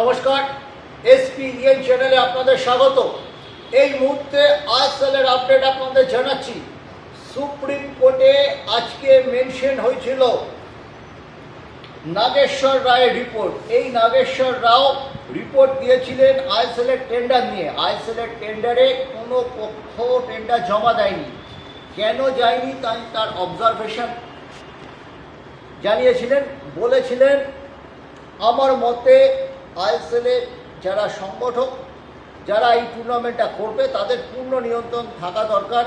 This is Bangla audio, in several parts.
নমস্কার এসপি ইএন চ্যানেলে আপনাদের স্বাগত। এই মুহূর্তে আইএসএলের আপডেট আপনাদের জানাচ্ছি। সুপ্রিম কোর্টে আজকে মেনশন হয়েছিল নাগেশ্বর রায়ের রিপোর্ট এই নাগেশ্বর রাও রিপোর্ট দিয়েছিলেন আইএসএলের টেন্ডার নিয়ে। আইএসএলের টেন্ডারে কোনো পক্ষ টেন্ডার জমা দেয়নি। কেন যায়নি তাই তার অবজারভেশন জানিয়েছিলেন, বলেছিলেন, আমার মতে আইএসএলের যারা সংগঠক, যারা এই টুর্নামেন্টটা করবে, তাদের পূর্ণ নিয়ন্ত্রণ থাকা দরকার।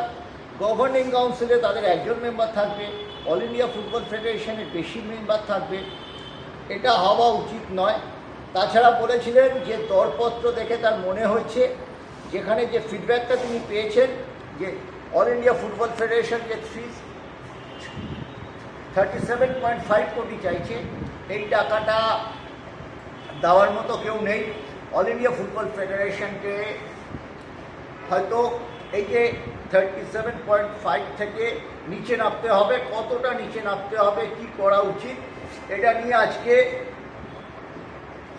গভর্নিং কাউন্সিলে তাদের একজন মেম্বার থাকবে অল ইন্ডিয়া ফুটবল ফেডারেশনের বেশি মেম্বার থাকবে। এটা হওয়া উচিত নয়। তাছাড়া বলেছিলেন যে, দরপত্র দেখে তার মনে হয়েছে, যেখানে যে ফিডব্যাকটা তিনি পেয়েছেন, যে অল ইন্ডিয়া ফুটবল ফেডারেশন যে three thirty seven point five crore চাইছে, এই টাকাটা দেওয়ার মতো কেউ নেই। অল ইন্ডিয়া ফুটবল ফেডারেশনকে হয়তো এই যে থার্টি সেভেন পয়েন্ট ফাইভ থেকে নিচে নামতে হবে। কতটা নিচে নামতে হবে, কি করা উচিত, এটা নিয়ে আজকে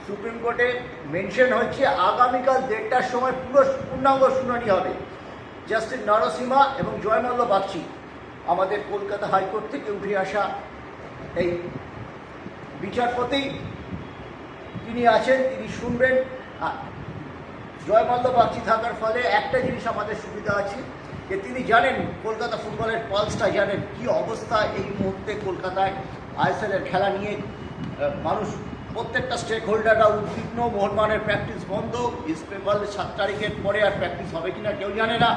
সুপ্রিম কোর্টে মেনশন হচ্ছে আগামীকাল দেড়টার সময় পুরো পূর্ণাঙ্গ শুনানি হবে। জাস্টিস নরসিমা এবং জয়মল্ল বাগচি আমাদের কলকাতা হাইকোর্ট থেকে উঠে আসা এই বিচারপতি। তিনি আছেন, তিনি শুনবেন। জয়মাল্য বাগচি থাকার ফলে একটা জিনিস আমাদের সুবিধা আছে, যে তিনি জানেন কলকাতা ফুটবলের পালসটা জানেন কি অবস্থা এই মুহূর্তে কলকাতায় আইএসএলের খেলা নিয়ে। মানুষ, প্রত্যেকটা স্টেক হোল্ডাররা উদ্বিগ্ন, মোহনবাগানের প্র্যাকটিস বন্ধ ইস্ট বেঙ্গল সাত তারিখের পরে আর প্র্যাকটিস হবে কিনা কেউ জানে না।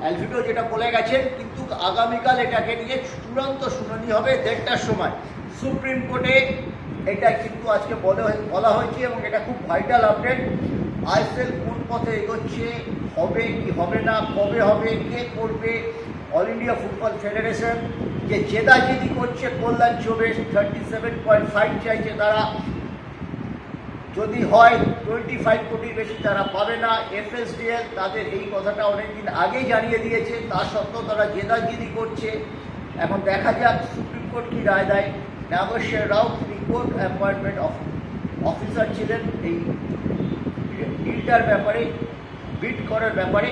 অ্যালভিটো যেটা বলে গেছেন, কিন্তু আগামীকাল এটাকে নিয়ে চূড়ান্ত শুনানি হবে দেড়টার সময়। সুপ্রিম কোর্টে এটা কিন্তু আজকে বলে বলা হয়েছে এবং এটা খুব ভাইটাল আপডেট আইএসএল কোন পথে এগোচ্ছে, হবে কি হবে না, কবে হবে, কে করবে? অল ইন্ডিয়া ফুটবল ফেডারেশন যে জেদাজেদি করছে Kalyan Chaubey thirty seven point five চাইছে তারা। যদি হয় টোয়েন্টি ফাইভ কোটির বেশি তারা পাবে না। এফএসডিএল তাদের এই কথাটা অনেকদিন আগেই জানিয়ে দিয়েছে। তা সত্ত্বেও তারা জেদাজিদি করছে। এখন দেখা যাক সুপ্রিম কোর্ট কি রায় দেয়। নাগেশ্বর রাও তিনি কোর্ট অ্যাপয়েন্টমেন্ট অফিসার ছিলেন এই ডিলটার ব্যাপারে বিট করার ব্যাপারে।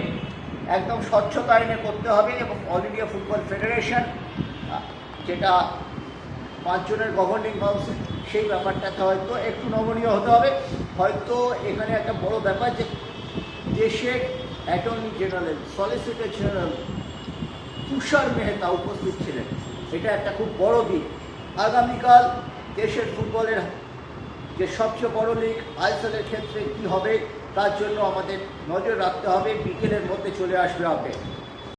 একদম স্বচ্ছতা আইনে করতে হবে এবং অল ইন্ডিয়া ফুটবল ফেডারেশন যেটা পাঁচজনের গভর্নিং কাউন্সিল সেই ব্যাপারটাতে হয়তো একটু নমনীয় হতে হবে। হয়তো এখানে একটা বড় ব্যাপার যে দেশের attorney general solicitor general Tushar Mehta উপস্থিত ছিলেন। এটা একটা খুব বড় দিক আগামীকাল দেশের ফুটবলের যে সবচেয়ে বড় লিগ আইসলের ক্ষেত্রে কি হবে, তার জন্য আমাদের নজর রাখতে হবে। বিকেলের মধ্যে চলে আসবে আপডেট